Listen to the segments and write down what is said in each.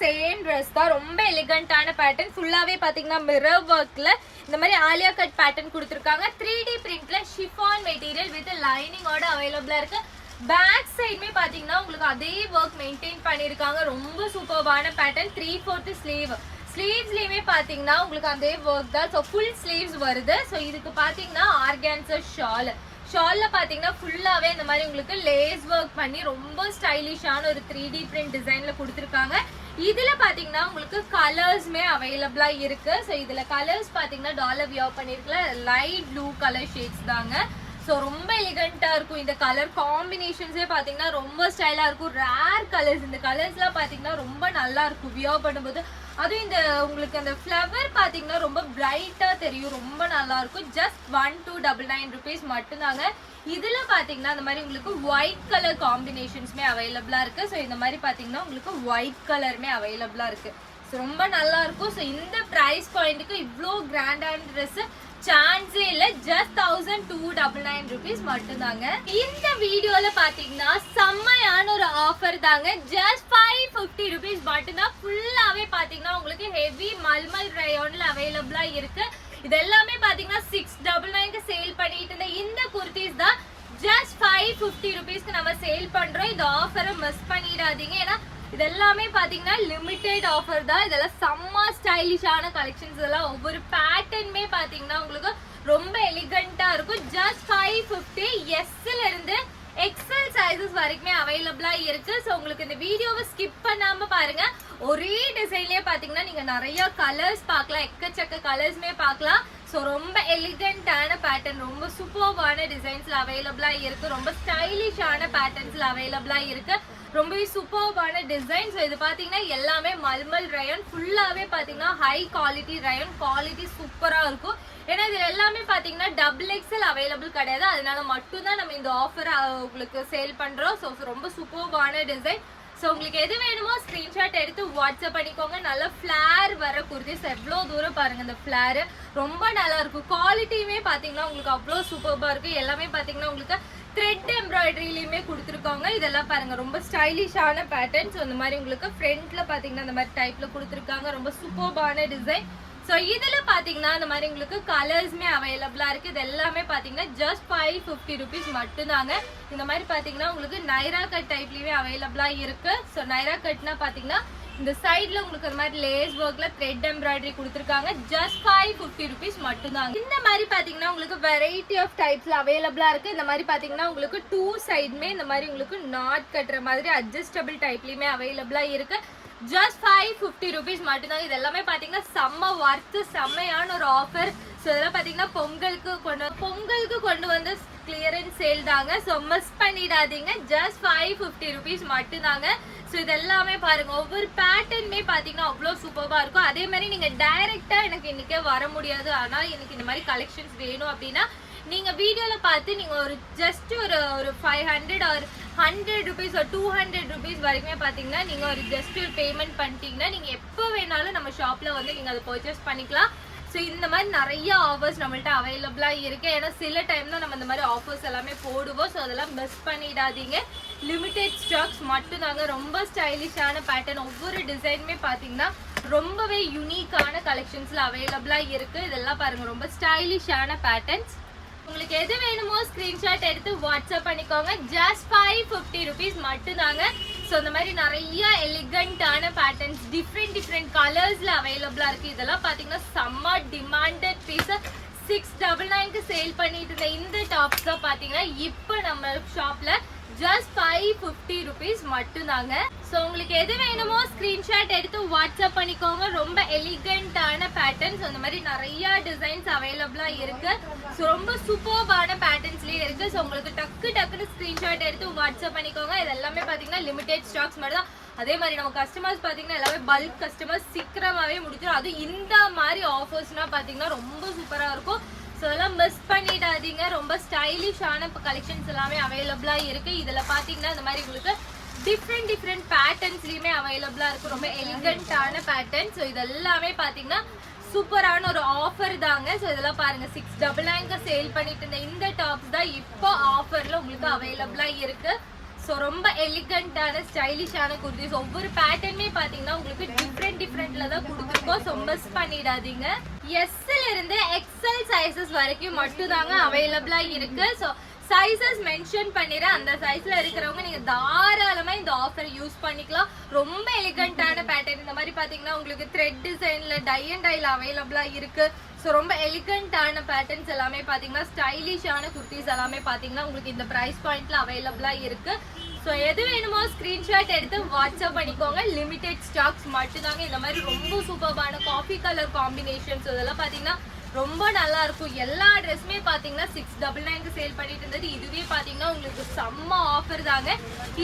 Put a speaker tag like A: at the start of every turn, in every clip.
A: Same dress தான். ரொம்ப எலிகண்டான pattern ஃபுல்லாகவே பார்த்தீங்கன்னா மிரர் ஒர்க்கில் இந்த மாதிரி ஆலியா கட் பேட்டர்ன் கொடுத்துருக்காங்க. த்ரீ டி பிரிண்டில் ஷிஃபான் மெட்டீரியல் வித் லைனிங்கோட அவைலபிளாக இருக்குது பேக் சைடுமே பார்த்தீங்கன்னா உங்களுக்கு அதே ஒர்க் மெயின்டைன் பண்ணியிருக்காங்க ரொம்ப சூப்பர்வான பேட்டர்ன் த்ரீ ஃபோர்த்து ஸ்லீவ் ஸ்லீவ்ஸ்லேயுமே பார்த்தீங்கன்னா உங்களுக்கு அதே ஒர்க் தான். ஸோ ஃபுல் ஸ்லீவ்ஸ் வருது. ஸோ இதுக்கு பார்த்தீங்கன்னா ஆர்கான்சர் ஷால் ஷால்ல பாத்தீங்கன்னா ஃபுல்லாவே இந்த மாதிரி உங்களுக்கு லேஸ் ஒர்க் பண்ணி ரொம்ப ஸ்டைலிஷான ஒரு த்ரீ டி பிரிண்ட் டிசைன்ல கொடுத்துருக்காங்க. இதுல பாத்தீங்கன்னா உங்களுக்கு கலர்ஸ்மே அவைலபிளா இருக்கு. ஸோ இதுல கலர்ஸ் பாத்தீங்கன்னா டாலர் வியர் பண்ணிருக்கல லைட் ப்ளூ கலர் ஷேட்ஸ் தாங்க. ஸோ ரொம்ப எலிகண்ட்டாக இருக்கும். இந்த கலர் காம்பினேஷன்ஸே பார்த்தீங்கன்னா ரொம்ப ஸ்டைலாக இருக்கும். ரேர் கலர்ஸ் இந்த கலர்ஸ்லாம் பார்த்தீங்கன்னா ரொம்ப நல்லா இருக்கும். வியர் பண்ணும்போது. அதுவும் இந்த உங்களுக்கு அந்த ஃப்ளவர் பார்த்தீங்கன்னா ரொம்ப பிரைட்டாக தெரியும். ரொம்ப நல்லா இருக்கும். Just one two double nine rupees மட்டும்தாங்க. இதில் பார்த்தீங்கன்னா அந்த மாதிரி உங்களுக்கு ஒயிட் கலர் காம்பினேஷன்ஸ்மே அவைலபிளாக இருக்குது ஸோ இந்த மாதிரி பார்த்தீங்கன்னா உங்களுக்கு ஒயிட் கலருமே அவைலபிளாக இருக்குது ஸோ ரொம்ப நல்லா இருக்கும். ஸோ இந்த ப்ரைஸ் பாயிண்ட்டுக்கு இவ்வளோ கிராண்டான ட்ரெஸ்ஸு சான்ஸே இல்ல just thousand two double nine rupees மட்டும்தாங்க. இந்த வீடியோல பாத்தீங்கன்னா செம்மையான ஒரு ஆஃபர் தாங்க. ஜஸ்ட் ஃபைவ் ஃபிஃப்டி ருபீஸ் மட்டும்தான். ஃபுல்லாவே பாத்தீங்கன்னா உங்களுக்கு ஹெவி மல்மல் ரயோன்ல அவைலபிளா இருக்கு. இது எல்லாமே பாத்தீங்கன்னா சிக்ஸ் டபுள் நைன்க்கு சேல் பண்ணிட்டு இருந்த இந்த குர்த்திஸ் தான். ஜஸ்ட் ஃபைவ் ஃபிஃப்டி ருபீஸ்க்கு நம்ம சேல் பண்றோம். இந்த ஆஃபரை மிஸ் பண்ணிடாதீங்க. ஏன்னா இது எல்லாமே பாத்தீங்கன்னா லிமிடெட் ஆஃபர் தான். இதெல்லாம் செம்ம ஸ்டைலிஷான கலெக்ஷன்ஸ் இதெல்லாம் ஒவ்வொரு பேட்டர்னுமே பாத்தீங்கன்னா உங்களுக்கு ரொம்ப எலிகண்டா இருக்கும். ஜஸ்ட் ஃபைவ் ஃபிஃப்டி எஸ்ல இருந்து எக்ஸல் சைஸஸ் வரைக்குமே அவைலபிளா இருக்கு. ஸோ உங்களுக்கு இந்த வீடியோவை ஸ்கிப் பண்ணாம பாருங்க. ஒரே டிசைன்லயே பாத்தீங்கன்னா நீங்க நிறைய கலர்ஸ் பார்க்கலாம். எக்கச்சக்க கலர்ஸ்மே பார்க்கலாம். ஸோ ரொம்ப எலிகண்டான பேட்டர்ன் ரொம்ப சூப்பர்வான டிசைன்ஸ்ல அவைலபிளா இருக்கு. ரொம்ப ஸ்டைலிஷான பேட்டர்ன்ஸ்ல அவைலபிளா இருக்கு. ரொம்பவே சூப்பர்பான டிசைன் ஸோ இது பார்த்தீங்கன்னா எல்லாமே மல்மல் ரயன் ஃபுல்லாகவே பார்த்தீங்கன்னா ஹை குவாலிட்டி ரயன் குவாலிட்டி சூப்பராக இருக்கும். ஏன்னா இது எல்லாமே பார்த்தீங்கன்னா டபுள் எக்ஸல் அவைலபிள் கிடையாது. அதனால மட்டும்தான் நம்ம இந்த ஆஃபர் உங்களுக்கு சேல் பண்ணுறோம் ஸோ ரொம்ப சூப்பர்பான டிசைன் ஸோ உங்களுக்கு எது வேணுமோ ஸ்க்ரீன்ஷாட் எடுத்து வாட்ஸ்அப் பண்ணிக்கோங்க. நல்ல ஃப்ளேர் வர குர்த்திஸ் எவ்வளோ தூரம் பாருங்க இந்த ஃப்ளேர் ரொம்ப நல்லா இருக்கும் குவாலிட்டியுமே பார்த்தீங்கன்னா உங்களுக்கு அவ்வளோ சூப்பர்பாக இருக்குது எல்லாமே பார்த்தீங்கன்னா உங்களுக்கு த்ரெட் எம்ப்ராய்டரிலையுமே கொடுத்துருக்காங்க. இதெல்லாம் பாருங்க. ரொம்ப ஸ்டைலிஷான பேட்டர்ன்ஸ் இந்த மாதிரி உங்களுக்கு ஃப்ரண்ட்ல பார்த்தீங்கன்னா அந்த மாதிரி டைப்ல கொடுத்துருக்காங்க. ரொம்ப சூப்பர்பான டிசைன் ஸோ இதில் பார்த்தீங்கன்னா இந்த மாதிரி உங்களுக்கு கலர்ஸ்மே அவைலபிளாக இருக்குது இது எல்லாமே பார்த்தீங்கன்னா ஜஸ்ட் ஃபைவ் ஃபிஃப்டி ருபீஸ் மட்டும்தாங்க. இந்த மாதிரி பார்த்தீங்கன்னா உங்களுக்கு நைரா கட் டைப்லேயுமே அவைலபிளாக இருக்குது ஸோ நைரா கட்னா பார்த்தீங்கன்னா இந்த சைடில் உங்களுக்கு இந்த மாதிரி லேஸ் ஒர்க்ல த்ரெட் எம்ப்ராய்டரி கொடுத்துருக்காங்க. ஜஸ்ட் ஃபைவ் ஃபிஃப்டி ருபீஸ் மட்டும்தாங்க. இந்த மாதிரி பார்த்தீங்கன்னா உங்களுக்கு வெரைட்டி ஆஃப் டைப்ஸில் அவைலபிளாக இருக்குது இந்த மாதிரி பார்த்தீங்கன்னா உங்களுக்கு டூ சைடுமே இந்த மாதிரி உங்களுக்கு நாட் கட்டுற மாதிரி அட்ஜஸ்டபிள் டைப்லேயுமே அவைலபிளாக இருக்குது ஜஸ்ட் ஃபைவ் ஃபிஃப்டி ருபீஸ் மட்டும்தான் இது எல்லாமே பார்த்தீங்கன்னா செம்ம ஒர்த்து செம்மையான ஒரு ஆஃபர் ஸோ இதெல்லாம் பார்த்தீங்கன்னா பொங்கலுக்கு கொண்டு பொங்கலுக்கு கொண்டு வந்து கிளியரன்ஸ் சேல் தாங்க. ஸோ மிஸ் பண்ணிடாதீங்க. ஜஸ்ட் ஃபைவ் ஃபிஃப்டி ருபீஸ் மட்டும்தாங்க. ஸோ இது எல்லாமே பாருங்க. ஒவ்வொரு பேட்டர்னுமே பார்த்தீங்கன்னா அவ்வளோ சூப்பராக இருக்கும். அதே மாதிரி நீங்கள் டைரெக்டாக எனக்கு இன்றைக்கே வர முடியாது. ஆனால் எனக்கு இந்த மாதிரி கலெக்ஷன்ஸ் வேணும் அப்படின்னா நீங்கள் வீடியோவில் பார்த்து நீங்கள் ஒரு ஜஸ்ட் ஒரு ஒரு five hundred or hundred rupees ஒரு டூ ஹண்ட்ரட் ருபீஸ் வரைக்குமே பார்த்தீங்கன்னா நீங்கள் ஒரு ஜஸ்ட் ஒரு பேமெண்ட் பண்ணிட்டீங்கன்னா நீங்கள் எப்போ வேணாலும் நம்ம ஷாப்பில் வந்து நீங்கள் அதை பர்ச்சேஸ் பண்ணிக்கலாம். ஸோ இந்த மாதிரி நிறைய ஆஃபர்ஸ் நம்மள்ட்ட அவைலபிளாக இருக்கு. ஏன்னா சில டைம் தான் நம்ம இந்த மாதிரி ஆஃபர்ஸ் எல்லாமே போடுவோம். ஸோ அதெல்லாம் மிஸ் பண்ணிடாதீங்க. லிமிடெட் ஸ்டாக்ஸ் மட்டும்தாங்க. ரொம்ப ஸ்டைலிஷான பேட்டர்ன் ஒவ்வொரு டிசைனுமே பார்த்தீங்கன்னா ரொம்பவே யூனிக்கான கலெக்ஷன்ஸில் அவைலபிளாக இருக்குது இதெல்லாம் பாருங்கள் ரொம்ப ஸ்டைலிஷான பேட்டர்ன்ஸ் உங்களுக்கு எது வேணுமோ ஸ்கிரீன்ஷாட் எடுத்து வாட்ஸ்அப் பண்ணிக்கோங்க. ஜஸ்ட் ஃபைவ் ஃபிஃப்டி ருபீஸ் மட்டும்தாங்க. ஸோ இந்த மாதிரி நிறைய எலிகண்டான பேட்டர்ன்ஸ் டிஃப்ரெண்ட் டிஃப்ரெண்ட் கலர்ஸில் அவைலபிளாக இருக்குது இதெல்லாம் பார்த்தீங்கன்னா செம்ம டிமாண்டட் பீஸ் சிக்ஸ் டபுள் நைன்க்கு சேல் பண்ணிட்டு இருந்த இந்த டாப்ஸ் தான் பார்த்தீங்கன்னா இப்போ நம்ம ஷாப்பில் ஜஸ்ட் ஃபைவ் ஃபிஃப்டி ருபீஸ் மட்டும்தாங்க ஸோ உங்களுக்கு எது வேணுமோ ஸ்க்ரீன்ஷாட் எடுத்து வாட்ஸ்அப் பண்ணிக்கோங்க. ரொம்ப எலிகண்டான பேட்டர்ன்ஸ் அந்த மாதிரி நிறைய டிசைன்ஸ் அவைலபிளாக இருக்கு. ஸோ ரொம்ப சூப்பர்பான பேட்டர்ன்ஸ்லேயே இருக்கு. ஸோ உங்களுக்கு டக்கு டக்குன்னு ஸ்க்ரீன்ஷாட் எடுத்து வாட்ஸ்அப் பண்ணிக்கோங்க. இது எல்லாமே பார்த்தீங்கன்னா லிமிடெட் ஸ்டாக்ஸ் மாதிரி தான் அதே மாதிரி நம்ம கஸ்டமர்ஸ் பார்த்தீங்கன்னா எல்லாமே பல்க் கஸ்டமர்ஸ் சீக்கிரமாகவே முடிச்சிடும் அதுவும் இந்த மாதிரி ஆஃபர்ஸ்னால் பார்த்தீங்கன்னா ரொம்ப சூப்பராக இருக்கும். ஸோ அதெல்லாம் மிஸ் பண்ணிடாதீங்க. ரொம்ப ஸ்டைலிஷான கலெக்ஷன்ஸ் எல்லாமே அவைலபிளாக இருக்குது இதில் பார்த்தீங்கன்னா இந்த மாதிரி உங்களுக்கு டிஃப்ரெண்ட் டிஃப்ரெண்ட் பேட்டர்ன்ஸ்லையுமே அவைலபிளாக இருக்கும் ரொம்ப எலிகண்டான பேட்டர்ன் ஸோ இது எல்லாமே பார்த்தீங்கன்னா சூப்பரான ஒரு ஆஃபர் தாங்க. ஸோ இதெல்லாம் பாருங்க. சிக்ஸ் டபுள் நைன்க்கு சேல் பண்ணிட்டு இருந்த இந்த டாப்ஸ் தான் இப்போ ஆஃபரில் உங்களுக்கு அவைலபிளாக இருக்குது ஸோ ரொம்ப எலிகண்டான ஸ்டைலிஷான குர்த்திஸ் ஒவ்வொரு பேட்டர்னுமே பார்த்தீங்கன்னா உங்களுக்கு டிஃப்ரெண்ட் டிஃப்ரெண்ட்ல தான் கொடுத்துருக்கோம். ஸோ மிஸ் பண்ணிடாதீங்க. எஸ்ல இருந்து எக்ஸல் சைஸஸ் வரைக்கும் மட்டும்தாங்க அவைலபிளாக அவைலபிளா இருக்கு. ஸோ சைஸஸ் மென்ஷன் பண்ணிடுறேன் அந்த சைஸ்ல இருக்கிறவங்க நீங்க தாராளமா இந்த ஆஃபர் யூஸ் பண்ணிக்கலாம். ரொம்ப எலிகண்டான பேட்டர்ன் இந்த மாதிரி பாத்தீங்கன்னா உங்களுக்கு த்ரெட் டிசைன்ல டை அண்ட் டைல அவைலபிளா இருக்கு. ஸோ ரொம்ப எலிகண்டான பேட்டர்ன்ஸ் எல்லாமே பாத்தீங்கன்னா ஸ்டைலிஷான குர்த்திஸ் எல்லாமே பாத்தீங்கன்னா உங்களுக்கு இந்த ப்ரைஸ் பாயிண்ட்ல அவைலபிளா இருக்கு. ஸோ எது வேணுமோ ஸ்க்ரீன்ஷாட் எடுத்து வாட்ஸ்அப் பண்ணிக்கோங்க. லிமிடெட் ஸ்டாக்ஸ் மட்டும்தாங்க. இந்த மாதிரி ரொம்ப சூப்பர்பான காஃபி கலர் காம்பினேஷன்ஸ் இதெல்லாம் பார்த்தீங்கன்னா ரொம்ப நல்லா இருக்கும் எல்லா ட்ரெஸ்ஸுமே பார்த்தீங்கன்னா சிக்ஸ் டபுள் நைனுக்கு சேல் பண்ணிட்டு இருந்தது. இதுவே பார்த்தீங்கன்னா உங்களுக்கு செம்ம ஆஃபர் தாங்க.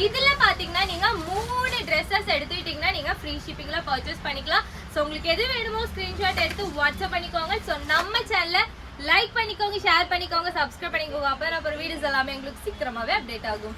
A: இதில் பார்த்தீங்கன்னா நீங்கள் மூணு ட்ரெஸ்ஸஸ் எடுத்துக்கிட்டிங்கன்னா நீங்கள் ஃப்ரீ ஷிப்பிங்கில் பர்ச்சேஸ் பண்ணிக்கலாம். ஸோ உங்களுக்கு எது வேணுமோ ஸ்க்ரீன்ஷாட் எடுத்து வாட்ஸ்அப் பண்ணிக்கோங்க. ஸோ நம்ம சேனலில் லைக் பண்ணிக்கோங்க ஷேர் பண்ணிக்கோங்க சப்ஸ்கிரைப் பண்ணிக்கோங்க. அப்புறம் அப்புறம் வீடியோஸ் எல்லாமே உங்களுக்கு சீக்கிரமாகவே அப்டேட் ஆகும்.